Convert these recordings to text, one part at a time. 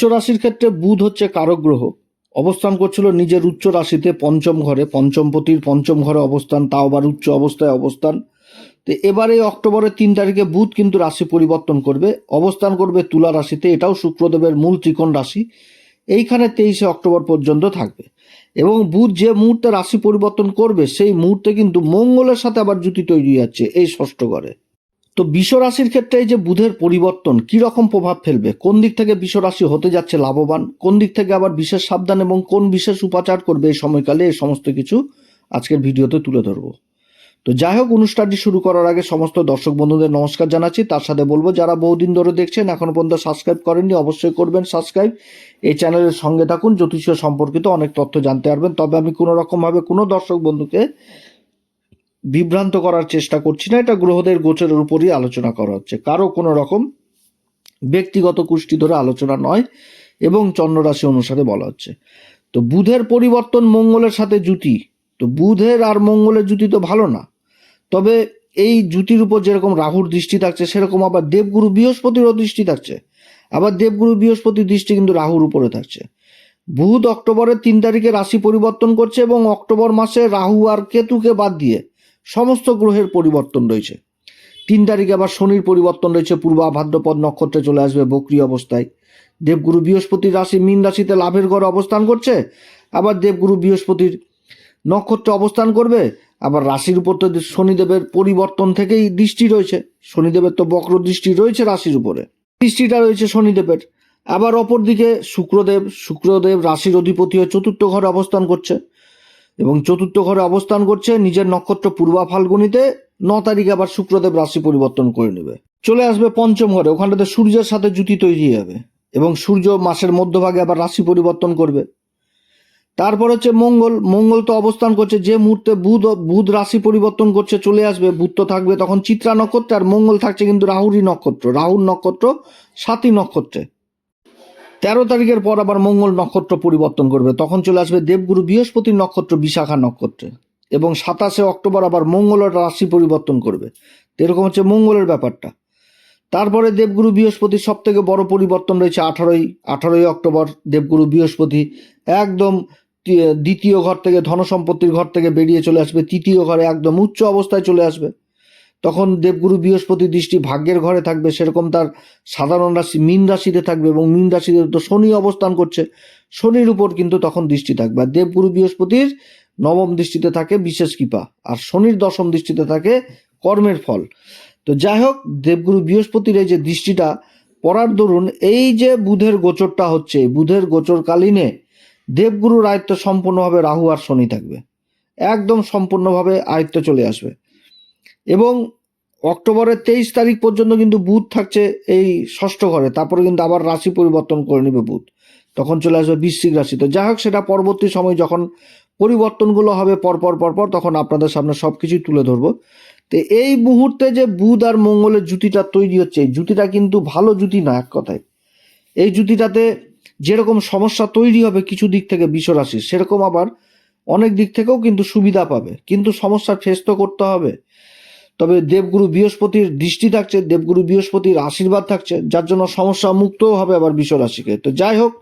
রাশির ক্ষেত্রে বুধ হচ্ছে কারক গ্রহ। অবস্থান করছিল নিজের উচ্চ রাশিতে পঞ্চম ঘরে। পঞ্চমপতির পঞ্চম ঘরে অবস্থান, তাও আবার উচ্চ অবস্থায় অবস্থান। তো এবারে অক্টোবরের তিন তারিখে বুধ কিন্তু রাশি পরিবর্তন করবে। অবস্থান করবে তুলা রাশিতে, এটাও শুক্রদেবের মূল ত্রিকোণ রাশি। এইখানে তেইশে অক্টোবর পর্যন্ত থাকবে। এবং বুধ যে মুহূর্তে রাশি পরিবর্তন করবে, সেই মুহূর্তে কিন্তু মঙ্গলের সাথে আবার জুতি তৈরি যাচ্ছে এই ষষ্ঠ ঘরে। তো বিশ্ব রাশির ক্ষেত্রে এই যে বুধের পরিবর্তন, কি রকম প্রভাব ফেলবে? কোন দিক থেকে বিশ্ব রাশি হতে যাচ্ছে লাভবান? কোন দিক থেকে আবার বিশেষ সাবধান এবং কোন বিশেষ উপাচার করবে এই সময়কালে? এই সমস্ত কিছু আজকের ভিডিওতে তুলে ধরবো। তো যাই হোক, অনুষ্ঠানটি শুরু করার আগে সমস্ত দর্শক বন্ধুদের নমস্কার জানাচ্ছি। তার সাথে বলব, যারা বহুদিন ধরে দেখছেন, এখনও পর্যন্ত সাবস্ক্রাইব করেননি, অবশ্যই করবেন সাবস্ক্রাইব। এই চ্যানেলের সঙ্গে থাকুন, জ্যোতিষীয় সম্পর্কিত অনেক তথ্য জানতে পারবেন। তবে আমি কোনো রকমভাবে কোনো দর্শক বন্ধুকে বিভ্রান্ত করার চেষ্টা করছি না, এটা গ্রহদের গোচরের উপরই আলোচনা করা হচ্ছে। কারও কোনো রকম ব্যক্তিগত কুষ্টি ধরে আলোচনা নয় এবং চন্দ্ররাশি অনুসারে বলা হচ্ছে। তো বুধের পরিবর্তন মঙ্গলের সাথে জুতি তো বুধের আর মঙ্গলের জুতি তো ভালো না। তবে এই জুতির উপর যেরকম রাহুর দৃষ্টি থাকছে, সেরকম আবার দেবগুরু বৃহস্পতিরও দৃষ্টি থাকছে। আবার দেবগুরু বৃহস্পতির দৃষ্টি কিন্তু রাহুর উপরে থাকছে। বুধ অক্টোবরের তিন তারিখে রাশি পরিবর্তন করছে এবং অক্টোবর মাসে রাহু আর কেতুকে বাদ দিয়ে সমস্ত গ্রহের পরিবর্তন রয়েছে। তিন তারিখে আবার শনির পরিবর্তন রয়েছে, পূর্বা ভাদ্রপদ নক্ষত্রে চলে আসবে বক্রি অবস্থায়। দেবগুরু বৃহস্পতির রাশি, মীন রাশিতে লাভের ঘরে অবস্থান করছে, আবার দেবগুরু বৃহস্পতির নক্ষত্রে অবস্থান করবে, আবার রাশির উপর তো শনিদেবের পরিবর্তন থেকেই দৃষ্টি রয়েছে। শনিদেবের তো বক্র দৃষ্টি রয়েছে রাশির উপরে। দৃষ্টিটা রয়েছে শনিদেবের। আবার অপরদিকে শুক্রদেব শুক্রদেব রাশির অধিপতি হয়ে চতুর্থ ঘরে অবস্থান করছে। এবং চতুর্থ ঘরে অবস্থান করছে নিজের নক্ষত্র পূর্বা ফাল্গুনিতে। ন তারিখে আবার শুক্রদেব রাশি পরিবর্তন করে নেবে। চলে আসবে পঞ্চম ঘরে, ওখানটাতে সূর্যের সাথে জুতি তৈরি হবে এবং সূর্য মাসের মধ্যভাগে আবার রাশি পরিবর্তন করবে। তারপর হচ্ছে মঙ্গল মঙ্গল তো অবস্থান করছে যে মুহূর্তে বুধ বুধ রাশি পরিবর্তন করছে, চলে আসবে, বুধ তো থাকবে তখন চিত্রা নক্ষত্রে আর মঙ্গল থাকছে কিন্তু রাহুরই নক্ষত্র, রাহুর নক্ষত্র সাতই নক্ষত্রে। তেরো তারিখের পর আবার মঙ্গল নক্ষত্র পরিবর্তন করবে। তখন চলে আসবে দেবগুরু বৃহস্পতির নক্ষত্র, বিশাখা নক্ষত্রে। এবং সাতাশে অক্টোবর আবার মঙ্গলের রাশি পরিবর্তন করবে। এরকম হচ্ছে মঙ্গলের ব্যাপারটা। তারপরে দেবগুরু বৃহস্পতির সব থেকে বড় পরিবর্তন রয়েছে আঠারোই আঠারোই অক্টোবর। দেবগুরু বৃহস্পতি একদম দ্বিতীয় ঘর থেকে, ধনসম্পত্তির ঘর থেকে বেরিয়ে চলে আসবে। তৃতীয় ঘরে একদম উচ্চ অবস্থায় চলে আসবে। তখন দেবগুরু বৃহস্পতি দৃষ্টি ভাগ্যের ঘরে থাকবে, সেরকম তার সাধারণ রাশি, মীন রাশিতে থাকবে এবং মীন রাশিতে তো শনি অবস্থান করছে, শনির উপর কিন্তু তখন দৃষ্টি থাকবে। আর দেবগুরু বৃহস্পতির নবম দৃষ্টিতে থাকে বিশেষ কৃপা, আর শনির দশম দৃষ্টিতে থাকে কর্মের ফল। তো যাই হোক, দেবগুরু বৃহস্পতির এই যে দৃষ্টিটা পড়ার দরুন, এই যে বুধের গোচরটা হচ্ছে, বুধের গোচরকালীনে দেবগুরুর আয়ত্ত সম্পূর্ণভাবে রাহু আর শনি থাকবে। একদম সম্পূর্ণভাবে আয়ত্তে চলে আসবে। এবং অক্টোবরের তেইশ তারিখ পর্যন্ত কিন্তু বুধ থাকছে এই ষষ্ঠ ঘরে। তারপরে কিন্তু আবার রাশি পরিবর্তন করে নেবে বুধ। তখন চলে আসবে বৃশ্চিক রাশি। তো যাই হোক, সেটা পরবর্তী সময় যখন পরিবর্তনগুলো হবে, পরপর পরপর, তখন আপনাদের সামনে সব কিছুই তুলে ধরবো। তো এই মুহূর্তে যে বুধ আর মঙ্গলের জুতিটা তৈরি হচ্ছে, এই জুতিটা কিন্তু ভালো জুতি না, এক কথায়। এই জুতিটাতে যেরকম সমস্যা তৈরি হবে কিছু দিক থেকে বিশ্বরাশির সেরকম আবার অনেক দিক থেকেও কিন্তু সুবিধা পাবে। কিন্তু সমস্যা ফেস তো করতে হবে। তবে দেবগুরু বৃহস্পতির দৃষ্টি থাকছে, দেবগুরু বৃহস্পতির আশীর্বাদ থাকছে, যার জন্য সমস্যা মুক্তও হবে আবার বিশ্বরাশিকে। তো যাই হোক,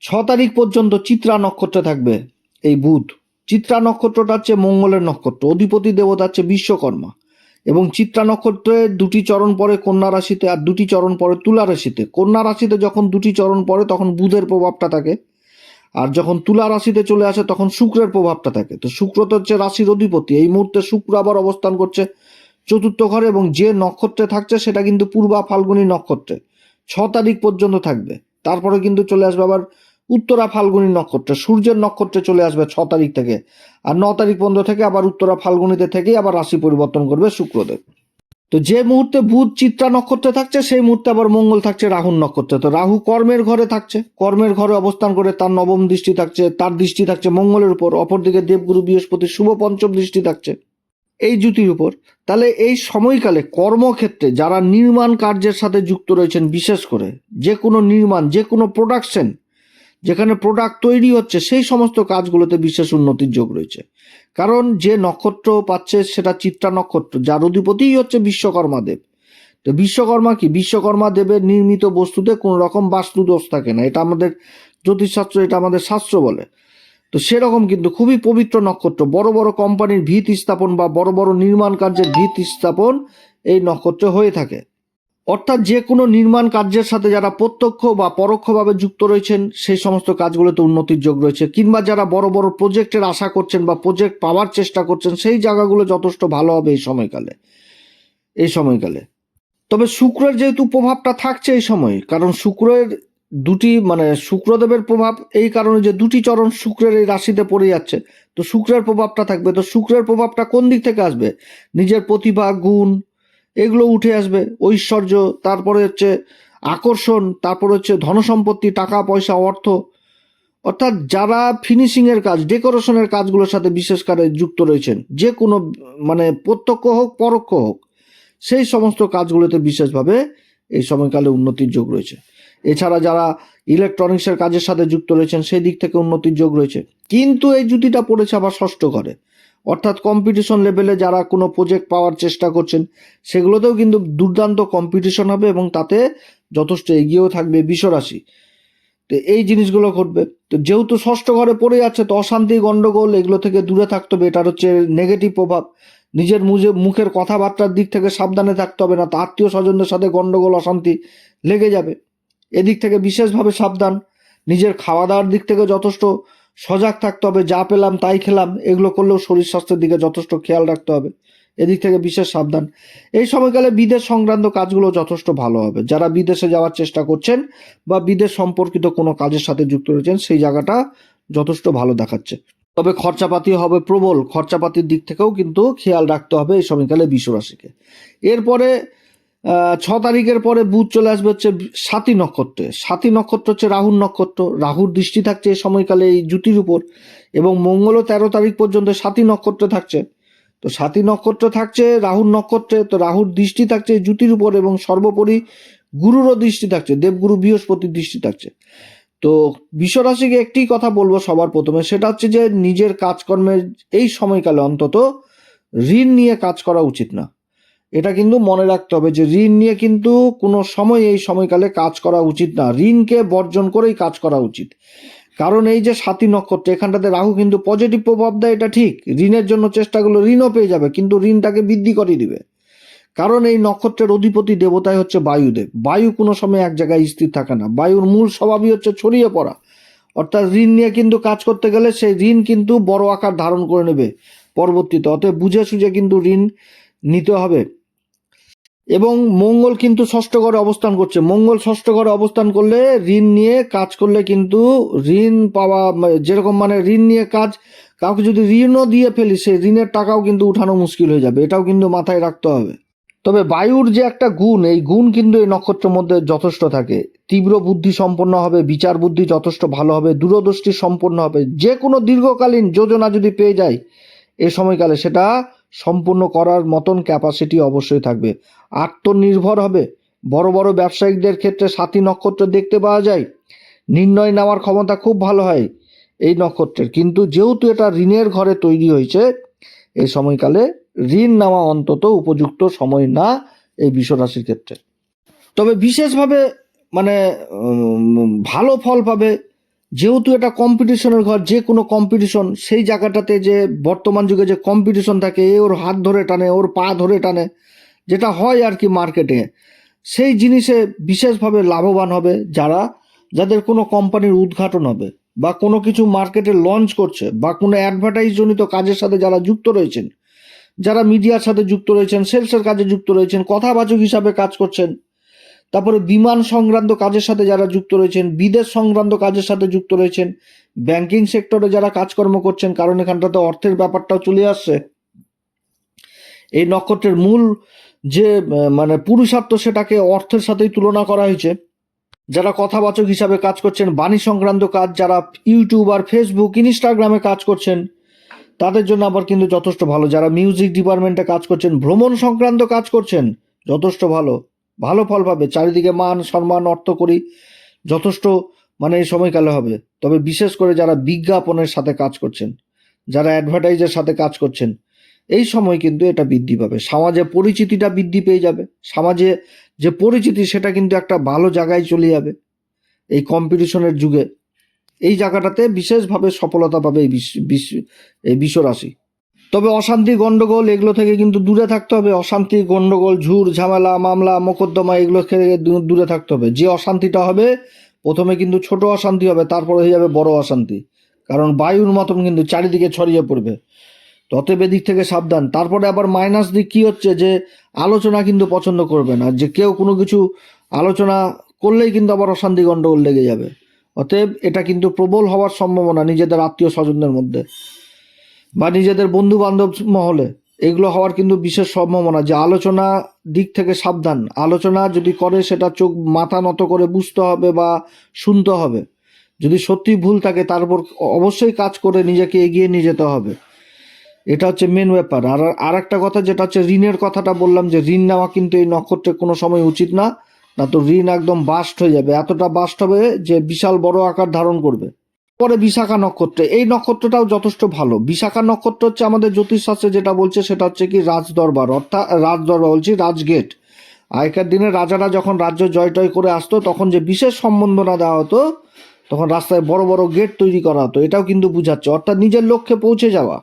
ছ তারিখ পর্যন্ত চিত্রা নক্ষত্রে থাকবে এই বুধ। চিত্রা নক্ষত্রটা হচ্ছে মঙ্গলের নক্ষত্র, অধিপতি দেবতা হচ্ছে বিশ্বকর্মা। এবং চিত্রা নক্ষত্রে দুটি চরণ পরে কন্যা রাশিতে আর দুটি চরণ পরে তুলা রাশিতে। কন্যা রাশিতে যখন দুটি চরণ পরে তখন বুধের প্রভাবটা থাকে। আর যখন তুলা রাশিতে চলে আসে, তখন শুক্রের প্রভাবটা থাকে। তো শুক্র তো হচ্ছে রাশির অধিপতি। এই মুহূর্তে শুক্র আবার অবস্থান করছে চতুর্থ ঘরে এবং যে নক্ষত্রে থাকছে, সেটা কিন্তু পূর্বা ফাল্গুনী নক্ষত্রে। ছ তারিখ পর্যন্ত থাকবে। তারপরে কিন্তু চলে আসবে আবার উত্তরা ফাল্গুনী নক্ষত্রে। সূর্যের নক্ষত্রে চলে আসবে ছ তারিখ থেকে। আর ন তারিখ পর্যন্ত থেকে আবার উত্তরা ফাল্গুনিতে থেকেই আবার রাশি পরিবর্তন করবে শুক্রদেব। তো যে মুহূর্তে বুধ চিত্রা নক্ষত্রে থাকছে, সেই মুহূর্তে আবার মঙ্গল থাকছে রাহুর নক্ষত্রে। তো রাহু কর্মের ঘরে থাকছে, কর্মের ঘরে অবস্থান করে তার নবম দৃষ্টি থাকছে, তার দৃষ্টি থাকছে মঙ্গলের উপর, অপরদিকে দেবগুরু বৃহস্পতির শুভ পঞ্চম দৃষ্টি থাকছে। এই জুতির উপর, তাহলে এই সময়কালে কর্মক্ষেত্রে যারা নির্মাণ কার্যের সাথে যুক্ত রয়েছেন, বিশেষ করে যে কোনো নির্মাণ, যে কোনো প্রোডাকশন যেখানে প্রোডাক্ট তৈরি হচ্ছে, সেই সমস্ত কাজগুলোতে বিশেষ উন্নতির যোগ রয়েছে। কারণ যে নক্ষত্র পাচ্ছে সেটা চিত্রা নক্ষত্র, যার অধিপতিই হচ্ছে বিশ্বকর্মা দেব তো বিশ্বকর্মা কি? বিশ্বকর্মা দেবের নির্মিত বস্তুতে কোনো রকম বাস্তু দোষ থাকে না। এটা আমাদের জ্যোতিষশাস্ত্র, এটা আমাদের শাস্ত্র বলে। তো সেরকম কিন্তু খুবই পবিত্র নক্ষত্র। বড় বড় কোম্পানির ভিত স্থাপন বা বড় বড় নির্মাণ কার্যের ভিত স্থাপন এই নক্ষত্রে হয়ে থাকে। অর্থাৎ যে কোনো নির্মাণ কার্যের সাথে যারা প্রত্যক্ষ বা পরোক্ষভাবে যুক্ত রয়েছেন, সেই সমস্ত কাজগুলোতে উন্নতির যোগ রয়েছে। কিংবা যারা বড় বড় প্রজেক্টের আশা করছেন বা প্রজেক্ট পাওয়ার চেষ্টা করছেন, সেই জায়গাগুলো যথেষ্ট ভালো হবে এই সময়কালে। এই সময়কালে। তবে শুক্রের যেহেতু প্রভাবটা থাকছে এই সময়, কারণ শুক্রের দুটি মানে শুক্রদেবের প্রভাব, এই কারণে যে দুটি চরণ শুক্রের এই রাশিতে পড়ে যাচ্ছে, তো শুক্রের প্রভাবটা থাকবে। তো শুক্রের প্রভাবটা কোন দিক থেকে আসবে? নিজের প্রতিভা, গুণ এগুলো উঠে আসবে। ঐশ্বর্য, তারপরে হচ্ছে আকর্ষণ, তারপর হচ্ছে ধনসম্পত্তি, টাকা, পয়সা, অর্থ। অর্থাৎ যারা ফিনিশিংয়ের কাজ ডেকোরেশনের কাজগুলোর সাথে বিশেষ করে যুক্ত রয়েছেন, যে কোনো মানে প্রত্যক্ষ হোক, পরোক্ষ হোক, সেই সমস্ত কাজগুলোতে বিশেষভাবে এই সময়কালে উন্নতির যোগ রয়েছে। এছাড়া যারা ইলেকট্রনিক্সের কাজের সাথে যুক্ত রয়েছেন, সেই দিক থেকে উন্নতির যোগ রয়েছে। কিন্তু এই জুতিটা পড়েছে আবার ষষ্ঠ ঘরে। অর্থাৎ কম্পিটিশন লেভেলে যারা কোনো প্রজেক্ট পাওয়ার চেষ্টা করছেন, সেগুলোতেও কিন্তু দুর্দান্ত কম্পিটিশন হবে এবং তাতে যথেষ্ট এগিয়েও থাকবে বিশ্বরাশি। তো এই জিনিসগুলো ঘটবে। তো যেহেতু ষষ্ঠ ঘরে পড়ে যাচ্ছে, তো অশান্তি গণ্ডগোল এগুলো থেকে দূরে থাকতে হবে, এটার হচ্ছে নেগেটিভ প্রভাব। নিজের মুজে, মুখের কথাবার্তার দিক থেকে সাবধানে থাকতে হবে না, তো আত্মীয় স্বজনদের সাথে গণ্ডগোল অশান্তি লেগে যাবে। এদিক থেকে বিশেষভাবে সাবধান। নিজের খাওয়া দাওয়ার দিক থেকে যথেষ্ট সজাগ থাকতে হবে, যা পেলাম তাই খেলাম, এগুলো করলেও শরীর স্বাস্থ্যের দিকে যথেষ্ট খেয়াল রাখতে হবে। এদিক থেকে বিশেষ সাবধান। এই সময়কালে বিদেশ সংক্রান্ত কাজগুলো যথেষ্ট ভালো হবে। যারা বিদেশে যাওয়ার চেষ্টা করছেন বা বিদেশ সম্পর্কিত কোনো কাজের সাথে যুক্ত রয়েছেন, সেই জায়গাটা যথেষ্ট ভালো দেখাচ্ছে। তবে খরচাপাতি হবে প্রবল। খরচাপাতির দিক থেকেও কিন্তু খেয়াল রাখতে হবে এই সময়কালে বিশ্বরাশিকে। এরপরে ছ তারিখের পরে বুধ চলে আসবে হচ্ছে সাতী নক্ষত্রে। সাতী নক্ষত্র হচ্ছে রাহুর নক্ষত্র। রাহুর দৃষ্টি থাকছে এই সময়কালে এই জুতির উপর এবং মঙ্গলও তেরো তারিখ পর্যন্ত সাতী নক্ষত্রে থাকছে। তো সাতী নক্ষত্র থাকছে, রাহুর নক্ষত্রে, তো রাহুর দৃষ্টি থাকছে এই জুতির উপর এবং সর্বোপরি গুরুরও দৃষ্টি থাকছে, দেবগুরু বৃহস্পতির দৃষ্টি থাকছে। তো বিশ্বরাশিকে একটি কথা বলব সবার প্রথমে, সেটা হচ্ছে যে নিজের কাজকর্মের এই সময়কালে অন্তত ঋণ নিয়ে কাজ করা উচিত না। এটা কিন্তু মনে রাখতে হবে যে ঋণ নিয়ে কিন্তু কোনো সময় এই সময়কালে কাজ করা উচিত না। ঋণকে বর্জন করেই কাজ করা উচিত। কারণ এই যে সাতী নক্ষত্র, এখানটাতে রাহু কিন্তু পজিটিভ প্রভাব দেয়, এটা ঠিক। ঋণের জন্য চেষ্টাগুলো ঋণও পেয়ে যাবে, কিন্তু ঋণটাকে বৃদ্ধি করে দিবে। কারণ এই নক্ষত্রের অধিপতি দেবতাই হচ্ছে বায়ুদেব। বায়ু কোনো সময় এক জায়গায় স্থির থাকে না। বায়ুর মূল স্বভাবই হচ্ছে ছড়িয়ে পড়া। অর্থাৎ ঋণ নিয়ে কিন্তু কাজ করতে গেলে সেই ঋণ কিন্তু বড় আকার ধারণ করে নেবে পরবর্তীতে। অতএব বুঝে সুঝে কিন্তু ঋণ নিতে হবে। এবং মঙ্গল কিন্তু ষষ্ঠ ঘরে অবস্থান করছে। মঙ্গল ষষ্ঠ ঘরে অবস্থান করলে ঋণ নিয়ে কাজ করলে কিন্তু ঋণ পাওয়া মানে যেরকম মানে ঋণ নিয়ে কাজ, কাউকে যদি ঋণও দিয়ে ফেলি, সেই ঋণের টাকাও কিন্তু উঠানো মুশকিল হয়ে যাবে। এটাও কিন্তু মাথায় রাখতে হবে। তবে বায়ুর যে একটা গুণ, এই গুণ কিন্তু এই নক্ষত্রের মধ্যে যথেষ্ট থাকে। তীব্র বুদ্ধি সম্পন্ন হবে, বিচার বুদ্ধি যথেষ্ট ভালো হবে, দূরদৃষ্টি সম্পন্ন হবে। যে কোনো দীর্ঘকালীন যোজনা যদি পেয়ে যায়, এ সময়কালে সেটা সম্পূর্ণ করার মতন ক্যাপাসিটি অবশ্যই থাকবে। আত্মনির্ভর হবে। বড় বড় ব্যবসায়িকদের ক্ষেত্রে সাথী নক্ষত্র দেখতে পাওয়া যায়। নির্ণয় নেওয়ার ক্ষমতা খুব ভালো হয় এই নক্ষত্রের। কিন্তু যেহেতু এটা ঋণের ঘরে তৈরি হয়েছে, এই সময়কালে ঋণ নেওয়া অন্তত উপযুক্ত সময় না এই বিশ্বরাশির ক্ষেত্রে। তবে বিশেষভাবে মানে ভালো ফল পাবে যেহেতু এটা কম্পিটিশনের ঘর, যে কোনো কম্পিটিশন সেই জায়গাটাতে যে বর্তমান যুগে যে কম্পিটিশন থাকে, এ ওর হাত ধরে টানে, ওর পা ধরে টানে, যেটা হয় আর কি মার্কেটে সেই জিনিসে বিশেষভাবে লাভবান হবে যারা, যাদের কোনো কোম্পানির উদ্ঘাটন হবে, বা কোনো কিছু মার্কেটে লঞ্চ করছে, বা কোনো অ্যাডভার্টাইজ জনিত কাজের সাথে যারা যুক্ত রয়েছেন, যারা মিডিয়ার সাথে যুক্ত রয়েছেন সেলসের কাজে যুক্ত রয়েছেন, কথাবাচক হিসাবে কাজ করছেন তারপরে বিমান সংক্রান্ত কাজের সাথে যারা যুক্ত রয়েছেন, বিদেশ সংক্রান্ত কাজের সাথে যুক্ত রয়েছেন ব্যাংকিং সেক্টরে যারা কাজকর্ম করছেন, কারণ এখানটাতে অর্থের ব্যাপারটাও চলে আসছে। এই নক্ষত্রের মূল যে মানে পুরুষার্থ সেটাকে অর্থের সাথেই তুলনা করা হয়েছে। যারা কথাবাচক হিসাবে কাজ করছেন, বাণী সংক্রান্ত কাজ, যারা ইউটিউব আর ফেসবুক ইনস্টাগ্রামে কাজ করছেন, তাদের জন্য আবার কিন্তু যথেষ্ট ভালো। যারা মিউজিক ডিপার্টমেন্টে কাজ করছেন, ভ্রমণ সংক্রান্ত কাজ করছেন, যথেষ্ট ভালো। ভালো ফল পাবে, চারিদিকে মান, সম্মান, অর্থ করি, যথেষ্ট মানে এই সময়কালে হবে। তবে বিশেষ করে যারা বিজ্ঞাপনের সাথে কাজ করছেন, যারা অ্যাডভার্টাইজের সাথে কাজ করছেন, এই সময় কিন্তু এটা বৃদ্ধি পাবে। সমাজে পরিচিতিটা বৃদ্ধি পেয়ে যাবে। সমাজে যে পরিচিতি, সেটা কিন্তু একটা ভালো জায়গায় চলে যাবে। এই কম্পিটিশনের যুগে। এই জায়গাটাতে বিশেষভাবে সফলতা পাবে এই বিশ্ব এই বিশ্বরাশি। তবে অশান্তি, গন্ডগোল, এগুলো থেকে কিন্তু দূরে থাকতে হবে। অশান্তি, গন্ডগোল ঝুর ঝামেলা, মামলা, মোকদ্দমা, এগুলো থেকে দূরে থাকতে হবে। যে অশান্তিটা হবে, প্রথমে কিন্তু ছোট অশান্তি হবে, তারপরে হয়ে যাবে বড় অশান্তি। কারণ বায়ুর মতন কিন্তু চারিদিকে ছড়িয়ে পড়বে। ততএব এদিক থেকে সাবধান। তারপরে আবার মাইনাস দিক কি হচ্ছে যে, আলোচনা কিন্তু পছন্দ করবে না। যে কেউ কোনো কিছু আলোচনা করলেই কিন্তু আবার অশান্তি, গন্ডগোল লেগে যাবে। অতএব এটা কিন্তু প্রবল হওয়ার সম্ভাবনা নিজেদের আত্মীয় স্বজনদের মধ্যে। বা নিজেদের বন্ধু বান্ধব মহলে, এগুলো হওয়ার কিন্তু বিশেষ সম্ভাবনা যে আলোচনা দিক থেকে সাবধান। আলোচনা যদি করে, সেটা চোখ মাথা নত করে বুঝতে হবে বা শুনতে হবে। যদি সত্যি ভুল থাকে, তার উপর অবশ্যই কাজ করে নিজেকে এগিয়ে নিয়ে যেতে হবে। এটা হচ্ছে মেন ব্যাপার। আর আর একটা কথা, যেটা হচ্ছে ঋণের কথাটা বললাম, যে ঋণ নেওয়া কিন্তু এই নক্ষত্রে কোনো সময় উচিত না। না তো ঋণ একদম বাস্ট হয়ে যাবে। এতটা বাস্ট হবে যে বিশাল বড় আকার ধারণ করবে। পরে বিশাখা নক্ষত্রে। এই নক্ষত্রটাও যথেষ্ট ভালো। বিশাখা নক্ষত্র হচ্ছে আমাদের জ্যোতিষশাস্ত্রে যেটা বলছে, সেটা হচ্ছে কি রাজদরবার, অর্থাৎ রাজদরবার বলছি রাজগেট। আগেকার দিনে রাজারা যখন রাজ্য জয় টয় করে আসতো, তখন যে বিশেষ সম্বন্ধনা দেওয়া হতো, তখন রাস্তায় বড় বড় গেট তৈরি করা হতো। এটাও কিন্তু বুঝাচ্ছে। অর্থাৎ নিজের লক্ষ্যে পৌঁছে যাওয়া।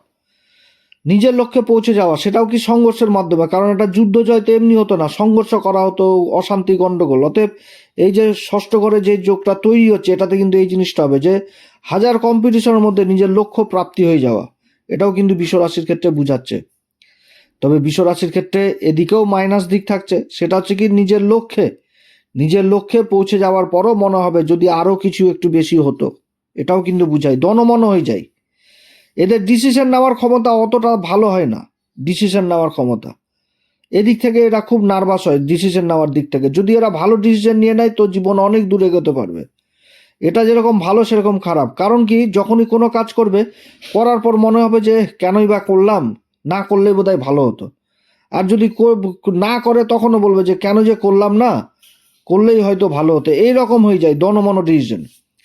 নিজের লক্ষ্যে পৌঁছে যাওয়া, সেটাও কি সংঘর্ষের মাধ্যমে? কারণ এটা যুদ্ধ জয় তো এমনি হতো না। সংঘর্ষ করা হতো, অশান্তি গণ্ডগোল অতএব এই যে ষষ্ঠ ঘরে যে যোগটা তৈরি হচ্ছে, এটাতে কিন্তু এই জিনিসটা হবে যে হাজার কম্পিটিশনের মধ্যে নিজের লক্ষ্য প্রাপ্তি হয়ে যাওয়া, এটাও কিন্তু বিশ্বরাশির ক্ষেত্রে বুঝাচ্ছে। তবে বিশ্বরাশির ক্ষেত্রে এদিকেও মাইনাস দিক থাকছে, সেটা হচ্ছে কি নিজের লক্ষ্যে নিজের লক্ষ্যে পৌঁছে যাওয়ার পরও মনে হবে যদি আরও কিছু একটু বেশি হতো, এটাও কিন্তু বুঝায় দনমন হয়ে যায়। এদের ডিসিশন নেওয়ার ক্ষমতা অতটা ভালো হয় না ডিসিশন নেওয়ার ক্ষমতা। এদিক থেকে এরা খুব নার্ভাস হয় ডিসিশন নেওয়ার দিক থেকে, যদি এরা ভালো ডিসিশন নিয়ে নেয় তো জীবন অনেক দূর এগোতে পারবে। এটা যেরকম ভালো, সেরকম খারাপ। কারণ কি, যখনই কোনো কাজ করবে, করার পর মনে হবে যে, কেনই বা করলাম? না করলে বোধহয় ভালো হতো। আর যদি না করে, তখনও বলবে যে, কেন যে করলাম না? করলেই হয়তো ভালো হতো। এই রকম হয়ে যায় দনমন ডিসিশন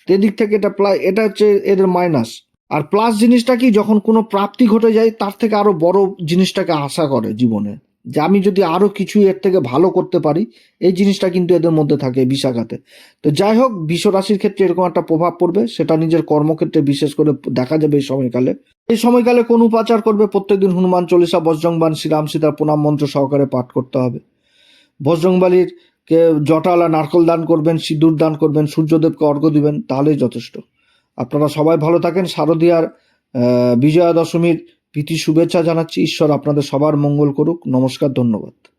এদিক থেকে এটা প্লা- এটা হচ্ছে এদের মাইনাস আর প্লাস জিনিসটা কি, যখন কোনো প্রাপ্তি ঘটে যায়, তার থেকে আরও বড় জিনিসটাকে আশা করে জীবনে। যে আমি যদি আরও কিছু এর থেকে ভালো করতে পারি, এই জিনিসটা কিন্তু এদের মধ্যে থাকে বিশাখাতে তো যাই হোক বিশ্ব রাশির ক্ষেত্রে এরকম একটা প্রভাব পড়বে, সেটা নিজের কর্মক্ষেত্রে বিশেষ করে দেখা যাবে এই সময়কালে। এই সময়কালে কোন উপাচার করবে? প্রত্যেকদিন হনুমান চল্লিশা বজ্রংবান শ্রীরাম সীতার প্রণাম মন্ত্র সহকারে পাঠ করতে হবে। বজ্রংবালির কে জটালা নারকল দান করবেন, সিঁদুর দান করবেন, সূর্যদেবকে অর্ঘ্য দিবেন, তাহলেই যথেষ্ট। আপনারা সবাই ভালো থাকেন। শারদীয়ার বিজয়া দশমীর প্রীতি শুভেচ্ছা জানাচ্ছি। ঈশ্বর আপনাদের সবার মঙ্গল করুক। নমস্কার ধন্যবাদ।